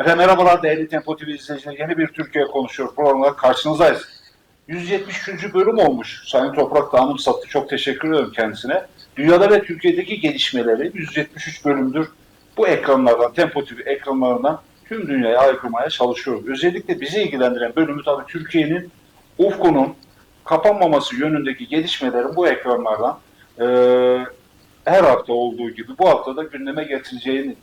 Efendim merhabalar değerli Tempo TV izleyicileri. Yeni bir Türkiye konuşuyor programda karşınızdayız. 173. bölüm olmuş. Sayın Toprak Dağınım sattı. Çok teşekkür ediyorum kendisine. Dünyada ve Türkiye'deki gelişmeleri 173 bölümdür bu ekranlardan, Tempo TV ekranlarından tüm dünyaya aykırmaya çalışıyoruz. Özellikle bizi ilgilendiren bölümü tabii Türkiye'nin ufkunun kapanmaması yönündeki gelişmelerin bu ekranlardan eee, her hafta olduğu gibi bu hafta da gündeme getireceğini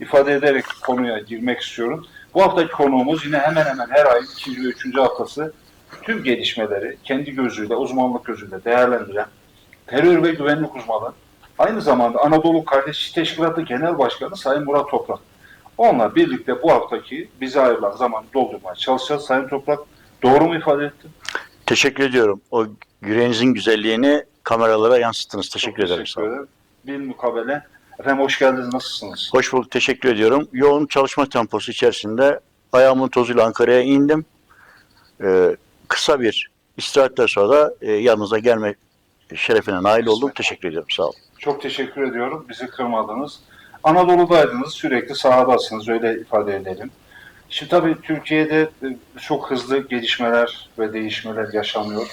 ifade ederek konuya girmek istiyorum. Bu haftaki konuğumuz yine hemen hemen her ayın ikinci ve üçüncü haftası tüm gelişmeleri kendi gözüyle, uzmanlık gözüyle değerlendiren terör ve güvenlik uzmanı, aynı zamanda Anadolu Kardeşlik Teşkilatı Genel Başkanı Sayın Murat Toprak. Onunla birlikte bu haftaki bize ayrılan zamanı doldurmaya çalışacağız. Sayın Toprak doğru mu ifade ettim? Teşekkür ediyorum. O yüreğinizin güzelliğini kameralara yansıttınız. Teşekkür Çok ederim. Sağ olun. Bir mukabele. Efendim hoş geldiniz. Nasılsınız? Hoş bulduk. Teşekkür ediyorum. Yoğun çalışma temposu içerisinde ayağımın tozuyla Ankara'ya indim. Ee, kısa bir istirahatten sonra da e, yanınıza gelme şerefine nail oldum. Teşekkür ediyorum. Sağ olun. Çok teşekkür ediyorum. Bizi kırmadınız. Anadolu'daydınız. Sürekli sahadasınız. Öyle ifade edelim. Şimdi tabii Türkiye'de e, çok hızlı gelişmeler ve değişmeler yaşanıyor.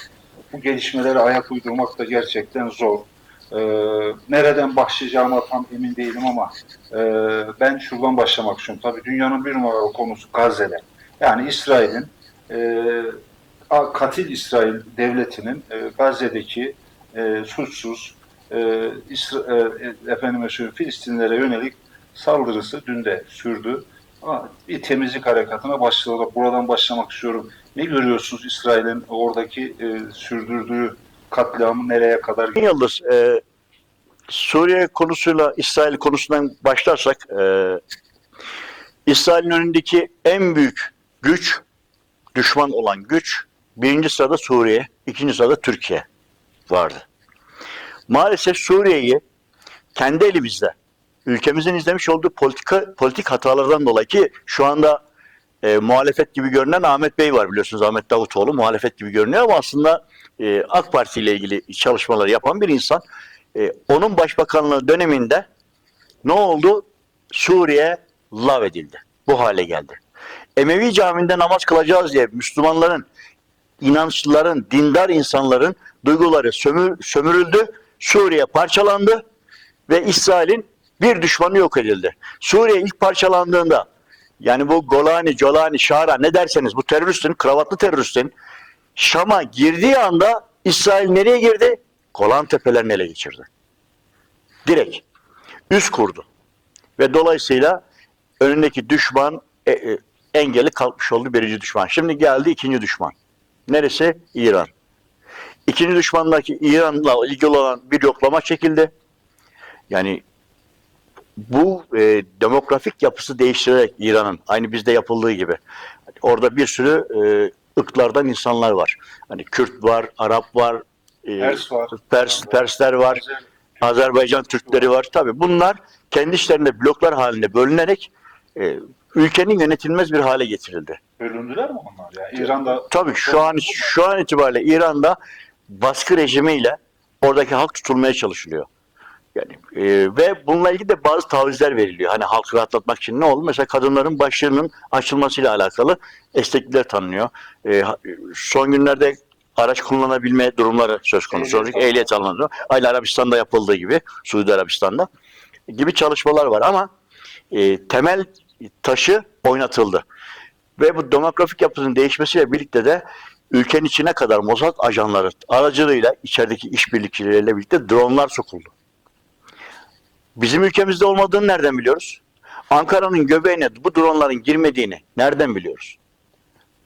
Bu gelişmelere ayak uydurmak da gerçekten zor. Ee, nereden başlayacağıma tam emin değilim ama e, ben şuradan başlamak istiyorum. Tabii dünyanın bir numaralı konusu Gazze'de. Yani İsrail'in e, katil İsrail devletinin e, Gazze'deki e, suçsuz e, İsra- e, efendime söyleyeyim Filistinlilere yönelik saldırısı dün de sürdü. Ama bir temizlik harekatına başlayarak buradan başlamak istiyorum. Ne görüyorsunuz İsrail'in oradaki e, sürdürdüğü katliamı nereye kadar Yıldız, e, Suriye konusuyla İsrail konusundan başlarsak e, İsrail'in önündeki en büyük güç, düşman olan güç birinci sırada Suriye, ikinci sırada Türkiye vardı. Maalesef Suriye'yi kendi elimizde, ülkemizin izlemiş olduğu politika, politik hatalardan dolayı ki şu anda e, muhalefet gibi görünen Ahmet Bey var biliyorsunuz Ahmet Davutoğlu muhalefet gibi görünüyor ama aslında e, AK Parti ile ilgili çalışmaları yapan bir insan. E, onun başbakanlığı döneminde ne oldu? Suriye lav edildi. Bu hale geldi. Emevi Camii'nde namaz kılacağız diye Müslümanların, inançlıların, dindar insanların duyguları sömür, sömürüldü. Suriye parçalandı ve İsrail'in bir düşmanı yok edildi. Suriye ilk parçalandığında yani bu Golani, Colani, Şara ne derseniz bu teröristin, kravatlı teröristin Şam'a girdiği anda İsrail nereye girdi? Golan Tepelerini ele geçirdi. Direkt. Üst kurdu. Ve dolayısıyla önündeki düşman e, e, engeli kalkmış oldu birinci düşman. Şimdi geldi ikinci düşman. Neresi? İran. İkinci düşmandaki İran'la ilgili olan bir yoklama çekildi. Yani bu e, demografik yapısı değiştirerek İran'ın aynı bizde yapıldığı gibi orada bir sürü e, ırklardan insanlar var. Hani Kürt var, Arap var, e, Pers var. Pers, Persler var, Azerbaycan Türkleri var. Tabii bunlar kendi işlerinde bloklar halinde bölünerek e, ülkenin yönetilmez bir hale getirildi. bölündüler mi onlar? Yani İran'da Tabii şu an şu an itibariyle İran'da baskı rejimiyle oradaki halk tutulmaya çalışılıyor. Yani e, ve bununla ilgili de bazı tavizler veriliyor. Hani halkı rahatlatmak için ne oldu? Mesela kadınların başlarının açılmasıyla alakalı esneklikler tanınıyor. E, son günlerde araç kullanabilme durumları söz konusu. Ehliyet Ehliyet, alındı. Aynı Arabistan'da yapıldığı gibi, Suudi Arabistan'da gibi çalışmalar var ama e, temel taşı oynatıldı. Ve bu demografik yapısının değişmesiyle birlikte de ülkenin içine kadar Mossad ajanları aracılığıyla içerideki işbirlikçileriyle birlikte dronlar sokuldu. Bizim ülkemizde olmadığını nereden biliyoruz? Ankara'nın göbeğine bu dronların girmediğini nereden biliyoruz?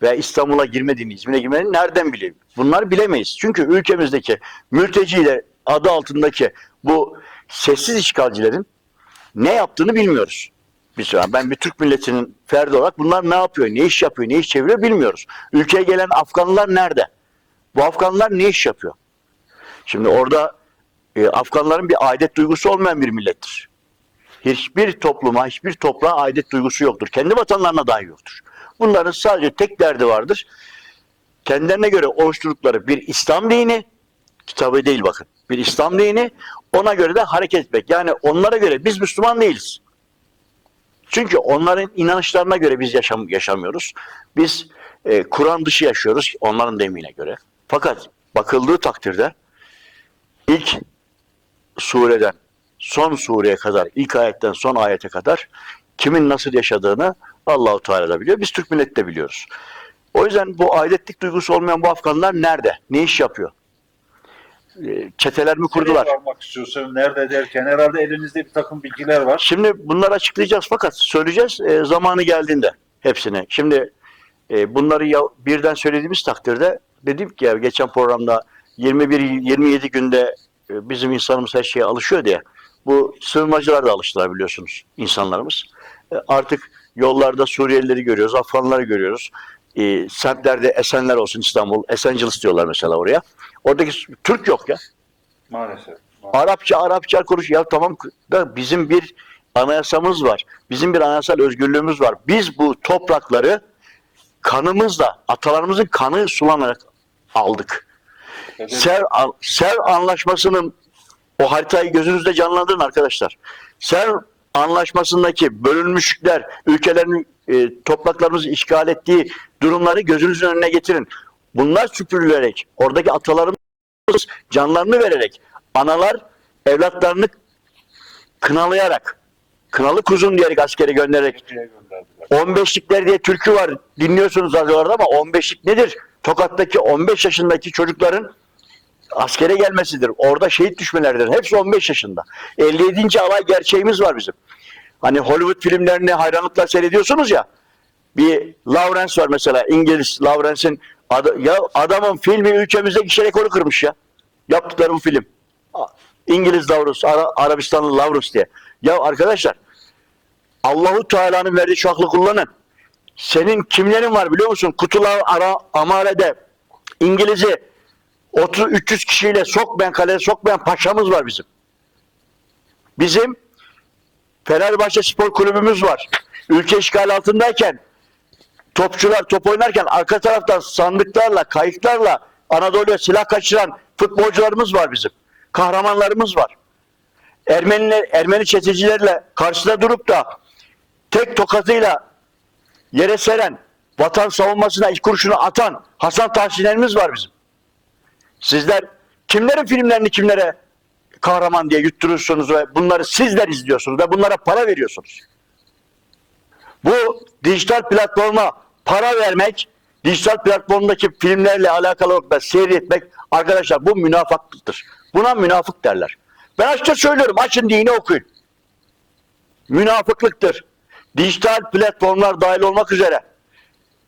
Veya İstanbul'a girmediğini, İzmir'e girmediğini nereden biliyoruz? Bunları bilemeyiz. Çünkü ülkemizdeki mülteciler adı altındaki bu sessiz işgalcilerin ne yaptığını bilmiyoruz. Biz, ben bir Türk milletinin ferdi olarak bunlar ne yapıyor, ne iş yapıyor, ne iş çeviriyor bilmiyoruz. Ülkeye gelen Afganlılar nerede? Bu Afganlar ne iş yapıyor? Şimdi orada e, Afganların bir aidet duygusu olmayan bir millettir. Hiçbir topluma, hiçbir toprağa aidet duygusu yoktur. Kendi vatanlarına dahi yoktur. Bunların sadece tek derdi vardır. Kendilerine göre oluşturdukları bir İslam dini, kitabı değil bakın, bir İslam dini, ona göre de hareket etmek. Yani onlara göre biz Müslüman değiliz. Çünkü onların inanışlarına göre biz yaşam, yaşamıyoruz. Biz e, Kur'an dışı yaşıyoruz onların demine göre. Fakat bakıldığı takdirde ilk sureden son sureye kadar, ilk ayetten son ayete kadar kimin nasıl yaşadığını Allahu Teala da biliyor. Biz Türk milleti de biliyoruz. O yüzden bu aidiyetlik duygusu olmayan bu Afganlar nerede? Ne iş yapıyor? Ee, Çeteler mi kurdular? İstiyorsun? Nerede derken herhalde elinizde bir takım bilgiler var. Şimdi bunları açıklayacağız fakat söyleyeceğiz e, zamanı geldiğinde hepsini. Şimdi e, bunları ya, birden söylediğimiz takdirde dedim ki ya geçen programda 21-27 günde e, bizim insanımız her şeye alışıyor diye. Bu sığınmacılar da alıştılar biliyorsunuz insanlarımız. E, artık yollarda Suriyelileri görüyoruz, Afganları görüyoruz. E, semtlerde Esenler olsun İstanbul, Esenciles diyorlar mesela oraya. Oradaki Türk yok ya. Maalesef. Arapça Arapça konuş ya tamam da bizim bir anayasamız var. Bizim bir anayasal özgürlüğümüz var. Biz bu toprakları kanımızla, atalarımızın kanı sulanarak aldık. Ser, Ser anlaşmasının o haritayı gözünüzde canlandırın arkadaşlar. Ser anlaşmasındaki bölünmüşlükler, ülkelerin e, topraklarımızı işgal ettiği durumları gözünüzün önüne getirin. Bunlar süpürülerek, oradaki atalarımız canlarını vererek, analar evlatlarını kınalayarak, kınalı kuzun diyerek askere göndererek Türkiye'ye gönderdiler. 15'likler diye türkü var. Dinliyorsunuz radyolarda ama 15'lik nedir? Tokat'taki 15 yaşındaki çocukların askere gelmesidir. Orada şehit düşmeleridir. Hepsi 15 yaşında. 57. alay gerçeğimiz var bizim. Hani Hollywood filmlerini hayranlıkla seyrediyorsunuz ya. Bir Lawrence var mesela. İngiliz Lawrence'in adı, ya adamın filmi ülkemizde gişe rekoru kırmış ya. Yaptıkları bu film. İngiliz Lavrus, Ara, Arabistanlı Lavrus diye. Ya arkadaşlar Allahu Teala'nın verdiği şu aklı kullanın. Senin kimlerin var biliyor musun? Kutular ara amarede İngiliz'i 30 300 kişiyle sokmayan kaleye sokmayan paşamız var bizim. Bizim Fenerbahçe Spor Kulübümüz var. Ülke işgal altındayken topçular top oynarken arka taraftan sandıklarla, kayıklarla Anadolu'ya silah kaçıran futbolcularımız var bizim. Kahramanlarımız var. Ermeniler, Ermeni çetecilerle karşıda durup da tek tokatıyla yere seren, vatan savunmasına ilk kurşunu atan Hasan Tahsiner'imiz var bizim. Sizler kimlerin filmlerini kimlere kahraman diye yutturursunuz ve bunları sizler izliyorsunuz ve bunlara para veriyorsunuz. Bu dijital platforma para vermek, dijital platformdaki filmlerle alakalı olarak da seyretmek arkadaşlar bu münafıklıktır. Buna münafık derler. Ben açıkça söylüyorum açın dini okuyun. Münafıklıktır. Dijital platformlar dahil olmak üzere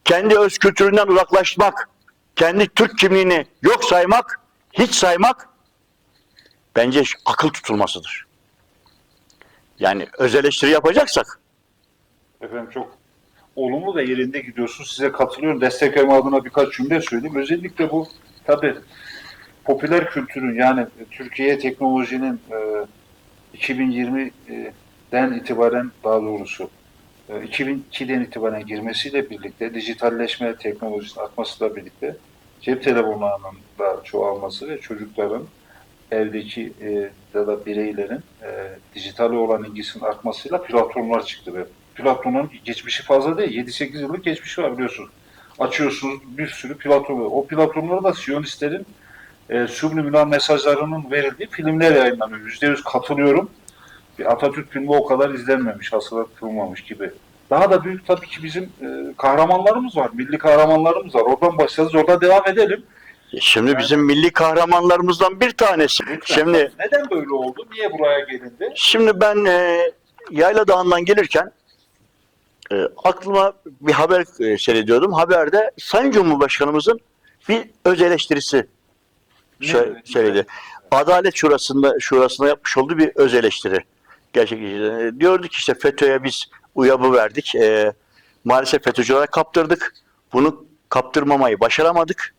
kendi öz kültüründen uzaklaşmak, kendi Türk kimliğini yok saymak, hiç saymak bence akıl tutulmasıdır. Yani öz eleştiri yapacaksak Efendim çok olumlu ve yerinde gidiyorsunuz. Size katılıyorum. Destek verme adına birkaç cümle söyleyeyim. Özellikle bu tabi popüler kültürün yani Türkiye teknolojinin e, 2020'den itibaren daha doğrusu 2002'den itibaren girmesiyle birlikte dijitalleşme teknolojisinin artmasıyla birlikte cep telefonlarının da çoğalması ve çocukların evdeki e, ya da bireylerin e, dijitale olan ilgisinin artmasıyla platformlar çıktı ve platformun geçmişi fazla değil. 7-8 yıllık geçmişi var biliyorsunuz. Açıyorsunuz bir sürü platform. O platformlara da Siyonistlerin e, subliminal mesajlarının verildiği filmler yayınlanıyor. %100 katılıyorum. Bir Atatürk filmi o kadar izlenmemiş, hatırlatılmamış gibi. Daha da büyük tabii ki bizim e, kahramanlarımız var. Milli kahramanlarımız var. Oradan başlayacağız, oradan devam edelim. şimdi bizim milli kahramanlarımızdan bir tanesi. Lütfen. Şimdi Neden böyle oldu? Niye buraya gelindi? Şimdi ben e, Yayla Dağı'ndan gelirken e, aklıma bir haber e, seyrediyordum. Haberde Sayın Cumhurbaşkanımızın bir öz eleştirisi söyledi. Adalet Şurası'nda şurasına yapmış olduğu bir öz eleştiri. Gerçekleşti. E, Diyordu ki işte FETÖ'ye biz uyabı verdik. E, maalesef FETÖ'cülere kaptırdık. Bunu kaptırmamayı başaramadık.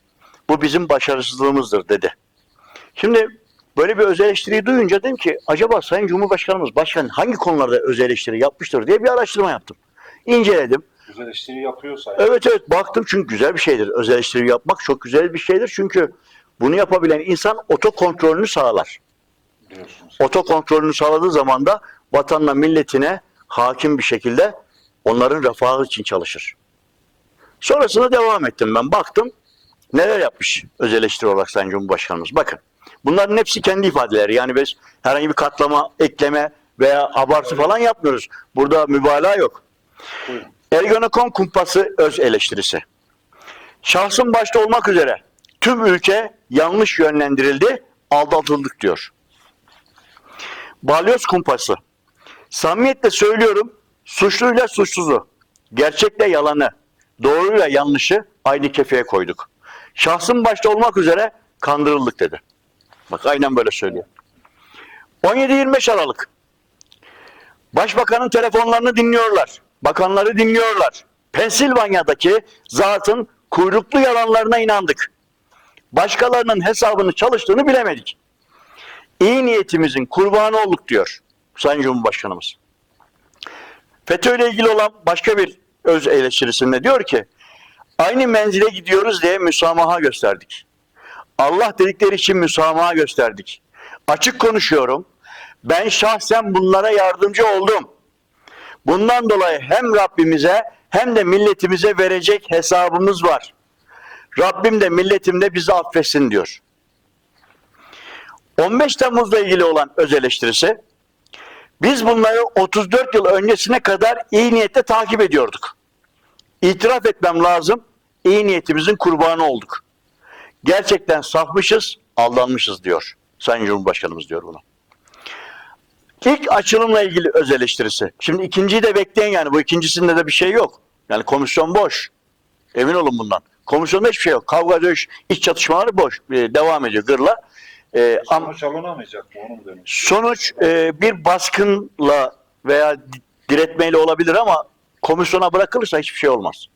Bu bizim başarısızlığımızdır dedi. Şimdi böyle bir öz eleştiriyi duyunca dedim ki acaba Sayın Cumhurbaşkanımız başkan hangi konularda öz eleştiri yapmıştır diye bir araştırma yaptım. İnceledim. Güzel eleştiri yapıyorsa. Evet evet baktım çünkü güzel bir şeydir. Öz eleştiri yapmak çok güzel bir şeydir. Çünkü bunu yapabilen insan otokontrolünü sağlar. Otokontrolünü sağladığı zaman da vatanına, milletine hakim bir şekilde onların refahı için çalışır. Sonrasında devam ettim ben. Baktım neler yapmış öz eleştiri olarak Sayın Cumhurbaşkanımız. Bakın bunların hepsi kendi ifadeleri. Yani biz herhangi bir katlama, ekleme veya abartı falan yapmıyoruz. Burada mübalağa yok. Ergenekon kumpası öz eleştirisi. Şahsın başta olmak üzere tüm ülke yanlış yönlendirildi, aldatıldık diyor. Balyoz kumpası. Samimiyetle söylüyorum, suçluyla suçsuzu, gerçekle yalanı, doğruyla yanlışı aynı kefeye koyduk. Şahsın başta olmak üzere kandırıldık dedi. Bak aynen böyle söylüyor. 17-25 Aralık. Başbakanın telefonlarını dinliyorlar. Bakanları dinliyorlar. Pensilvanya'daki zatın kuyruklu yalanlarına inandık. Başkalarının hesabını çalıştığını bilemedik. İyi niyetimizin kurbanı olduk diyor Sayın Cumhurbaşkanımız. FETÖ ile ilgili olan başka bir öz eleştirisinde diyor ki aynı menzile gidiyoruz diye müsamaha gösterdik. Allah dedikleri için müsamaha gösterdik. Açık konuşuyorum. Ben şahsen bunlara yardımcı oldum. Bundan dolayı hem Rabbimize hem de milletimize verecek hesabımız var. Rabbim de milletim de bizi affetsin diyor. 15 Temmuz'la ilgili olan öz eleştirisi biz bunları 34 yıl öncesine kadar iyi niyetle takip ediyorduk. İtiraf etmem lazım. iyi niyetimizin kurbanı olduk. Gerçekten safmışız, aldanmışız diyor. Sayın Cumhurbaşkanımız diyor bunu. İlk açılımla ilgili öz eleştirisi. Şimdi ikinciyi de bekleyin yani. Bu ikincisinde de bir şey yok. Yani komisyon boş. Emin olun bundan. Komisyonda hiçbir şey yok. Kavga, dövüş, iç çatışmaları boş. Ee, devam ediyor gırla. Ama Sonuç alınamayacak mı onu mu demek? sonuç e, bir baskınla veya di- diretmeyle olabilir ama komisyona bırakılırsa hiçbir şey olmaz.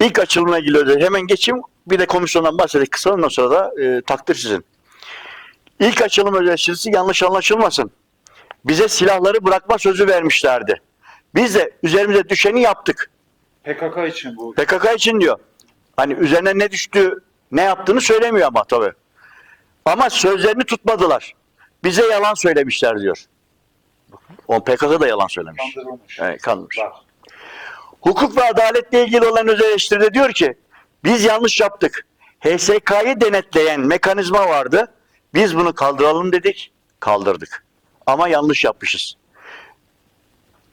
İlk açılımla ilgili hemen geçeyim. Bir de komisyondan bahsedeyim kısa ondan sonra da e, takdir sizin. İlk açılım özelleştirisi yanlış anlaşılmasın. Bize silahları bırakma sözü vermişlerdi. Biz de üzerimize düşeni yaptık. PKK için bu. PKK için diyor. Hani üzerine ne düştü, ne yaptığını söylemiyor ama tabii. Ama sözlerini tutmadılar. Bize yalan söylemişler diyor. O PKK da yalan söylemiş. Kandırılmış. Kandırmış. Var. Hukuk ve adaletle ilgili olan özel eleştiride diyor ki biz yanlış yaptık. HSK'yı denetleyen mekanizma vardı. Biz bunu kaldıralım dedik. Kaldırdık. Ama yanlış yapmışız.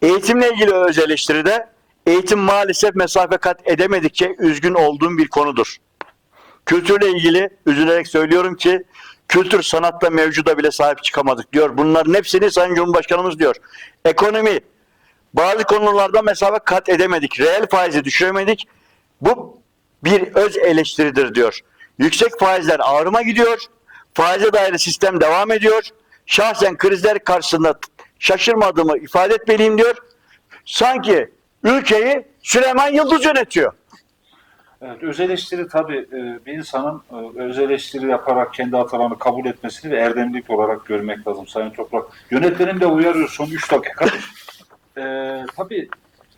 Eğitimle ilgili öz eleştiride eğitim maalesef mesafe kat edemedikçe üzgün olduğum bir konudur. Kültürle ilgili üzülerek söylüyorum ki kültür sanatta mevcuda bile sahip çıkamadık diyor. Bunların hepsini Sayın Cumhurbaşkanımız diyor. Ekonomi, bazı konularda mesafe kat edemedik. Reel faizi düşüremedik. Bu bir öz eleştiridir diyor. Yüksek faizler ağrıma gidiyor. Faize dayalı sistem devam ediyor. Şahsen krizler karşısında şaşırmadığımı ifade etmeliyim diyor. Sanki ülkeyi Süleyman Yıldız yönetiyor. Evet, öz eleştiri tabii e, bir insanın e, öz eleştiri yaparak kendi hatalarını kabul etmesini ve erdemlik olarak görmek lazım Sayın Toprak. Yönetmenim de uyarıyor son 3 dakika. E, tabii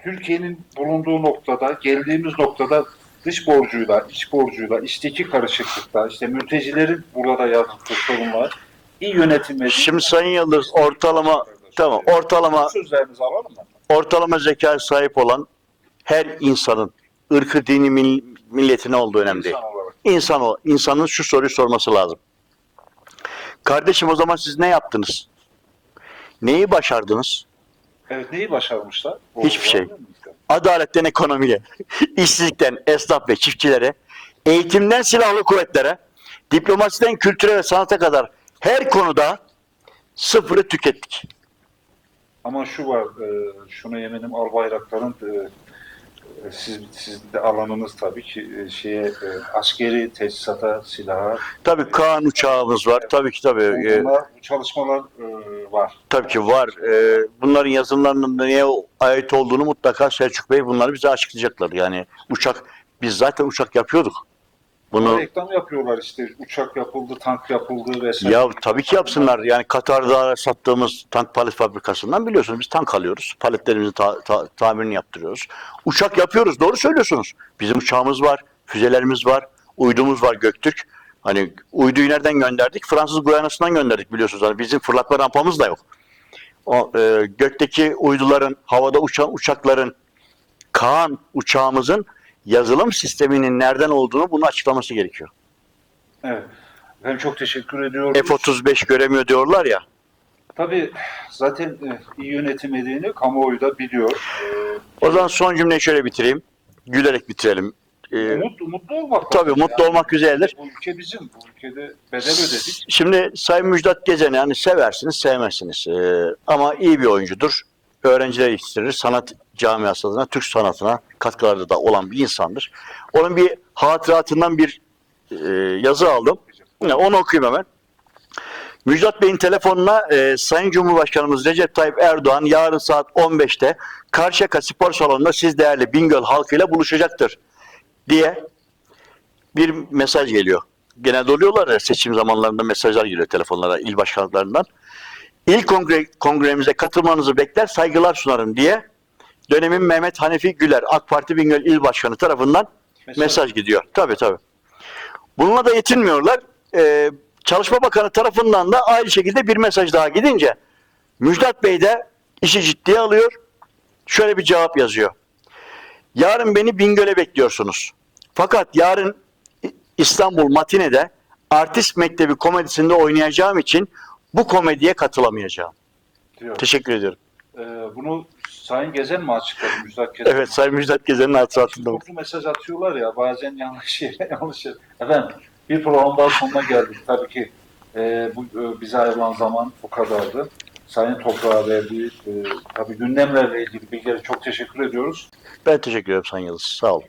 Türkiye'nin bulunduğu noktada, geldiğimiz noktada dış borcuyla, iç borcuyla, içteki karışıklıkta, işte mültecilerin burada yarattığı sorunlar, iyi yönetilmedi. Şimdi Sayın Yıldız ortalama tamam ortalama Sözlerinizi alalım mı? ortalama zeka sahip olan her insanın ırkı, dini, mil- milletine olduğu önemli değil. İnsan olarak. İnsan o. insanın şu soruyu sorması lazım. Kardeşim o zaman siz ne yaptınız? Neyi başardınız? Evet neyi başarmışlar? Hiçbir şey. Olabilir mi? Adaletten ekonomiye, işsizlikten esnaf ve çiftçilere, eğitimden silahlı kuvvetlere, diplomasiden kültüre ve sanata kadar her konuda sıfırı tükettik. Ama şu var, e, şuna eminim Albayraktar'ın e, e, siz, siz de alanınız tabii ki e, şeye e, askeri teçhizata, silaha, Tabii Kaan uçağımız var. Tabii ki tabii. e, bunlar, bu çalışmalar e, var. Tabii ki var. Bunların yazımlarının neye ait olduğunu mutlaka Selçuk Bey bunları bize açıklayacaklar. Yani uçak, biz zaten uçak yapıyorduk. Bunu Reklam yapıyorlar işte, uçak yapıldı, tank yapıldı vesaire. ya tabii ki yapsınlar. Yani Katar'da sattığımız tank palet fabrikasından biliyorsunuz biz tank alıyoruz. Paletlerimizin ta- ta- tamirini yaptırıyoruz. Uçak yapıyoruz. Doğru söylüyorsunuz. Bizim uçağımız var, füzelerimiz var, uydumuz var Göktürk. Hani uyduyu nereden gönderdik? Fransız Guyana'sından gönderdik biliyorsunuz. Hani bizim fırlatma rampamız da yok. o, e, gökteki uyduların, havada uçan uçakların, Kaan uçağımızın yazılım sisteminin nereden olduğunu bunu açıklaması gerekiyor. Evet. Efendim çok teşekkür ediyorum. F-35 göremiyor diyorlar ya. Tabii zaten e, iyi yönetilmediğini kamuoyu da biliyor. E, O zaman son cümleyi şöyle bitireyim. Gülerek bitirelim. E, mutlu, mutlu olmak tabii lazım. mutlu olmak güzeldir. Bu ülke bizim. Bu ülkede bedel ödedik. Şimdi Sayın Müjdat Gezen'i yani seversiniz, sevmezsiniz. Ee, ama iyi bir oyuncudur. Öğrenciler yetiştirir. Sanat camiası adına, Türk sanatına katkılarda da olan bir insandır. Onun bir hatıratından bir e, yazı aldım. Onu okuyayım hemen. Müjdat Bey'in telefonuna e, Sayın Cumhurbaşkanımız Recep Tayyip Erdoğan yarın saat 15'te Karşıyaka Spor Salonu'nda siz değerli Bingöl halkıyla buluşacaktır diye bir mesaj geliyor. Genelde oluyorlar ya seçim zamanlarında mesajlar geliyor telefonlara il başkanlarından. İl kongre, kongremize katılmanızı bekler saygılar sunarım diye dönemin Mehmet Hanefi Güler AK Parti Bingöl İl Başkanı tarafından Mesaj. mesaj gidiyor. Tabii tabii. Bununla da yetinmiyorlar. Ee, Çalışma Bakanı tarafından da aynı şekilde bir mesaj daha gidince Müjdat Bey de işi ciddiye alıyor. Şöyle bir cevap yazıyor. Yarın beni Bingöl'e bekliyorsunuz. Fakat yarın İstanbul Matine'de Artist Mektebi komedisinde oynayacağım için bu komediye katılamayacağım. Diyor. Teşekkür ediyorum. E, bunu Sayın Gezen mi açıkladı? Müjdat Gezen. Evet Sayın Müjdat Gezen'in hatıratında. Toplu mesaj atıyorlar ya bazen yanlış yere yanlış yere. Efendim bir program daha sonuna geldik. Tabii ki e, bu e, bize ayrılan zaman bu kadardı. Sayın Toprağa verdiği e, tabii gündemlerle ilgili bilgileri çok teşekkür ediyoruz. Ben teşekkür ederim Sayın Yıldız. Sağ olun.